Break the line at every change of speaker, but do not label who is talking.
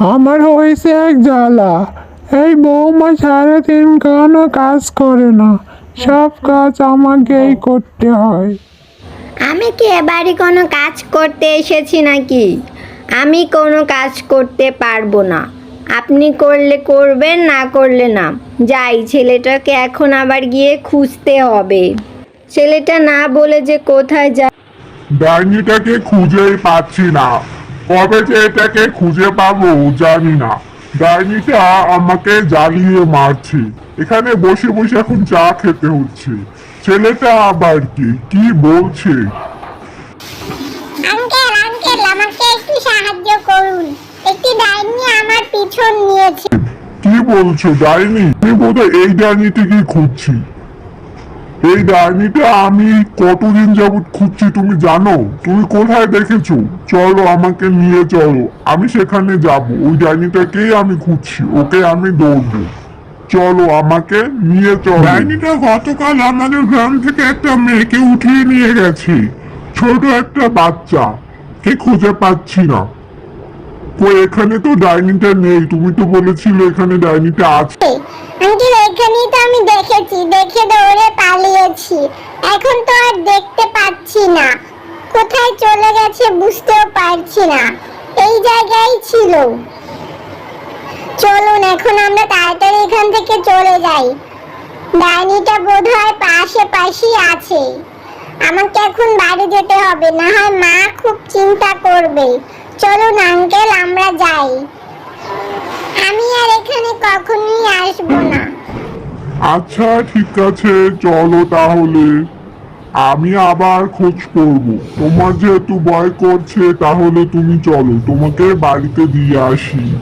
আমার হয়েছে এক জ্বালা। এই বৌমা সারাদিন কোনো কাজ করে না। সব কাজ আমাকেই করতে হয়।
আমি কি এবারে কোনো কাজ করতে এসেছি নাকি? আমি কোনো কাজ করতে পারব না। আপনি করলে করবেন না করলে না। যাই ছেলেটাকে এখন আবার গিয়ে খুঁজতে হবে। ছেলেটা না বলে যে কোথায় যায়।
ডাইনিটাকে খুঁজেই পাচ্ছি না। কবে যে এটাকে খুঁজে পাবো জানি না। ডাইনিটা আমাকে জ্বালিয়ে মারছে। এখানে বসে বসে এখন চা খেতে হচ্ছে। ছেলেটা আবার কি? কি বলছে?
আঙ্কেল আঙ্কেল আমাকে একটু সাহায্য করুন। একটি ডাইনি আমার পিছন নিয়েছে।
কি বলছো ডাইনি? আমি বোধহয় এই ডাইনিটিকে খুঁজছি। এই ডাইনিটা আমি কতদিন যাবত খুঁজছি তুমি জানো? তুমি কোথায় দেখেছ? চলো আমাকে নিয়ে চলো। আমি সেখানে যাব। ওই ডাইনিটাকেই আমি খুঁজছি। ওকে আমি দৌড়বো চলো আমাকে নিয়ে চলো। ডাইনিটা গতকাল আমাদের গ্রাম থেকে একটা মেয়েকে উঠিয়ে নিয়ে গেছে। ছোট একটা বাচ্চা। কে খুঁজে পাচ্ছি না। তো এখানে তো ডাইনিটা নেই। তুমি তো বলেছিলে এখানে ডাইনিটা আছে।
আঙ্কেল এখানেই তো আমি দেখেছি, দেখে দৌড়ে পালিয়েছি। এখন তো আর দেখতে পাচ্ছি না। কোথায় চলে গেছে বুঝতেও পারছি না। এই জায়গায় ছিল। চলুন, এখন আমরা তাড়াতাড়ি এখান থেকে চলে যাই। ডাইনিটা বোধহয় পাশে পাশেই আছে। আমাকে এখন বাড়ি যেতে হবে, না হয় মা খুব চিন্তা করবে। চলুন, আঙ্কেল, আমরা যাই। আমি আর এখানে আসব না।
আচ্ছা ঠিক আছে, চলো তাহলে। আমি আবার খোঁজ করব। তোমার যেহেতু ভয় করছে, তাহলে তুমি চলো, তোমাকে বাড়িতে দিয়ে আসি।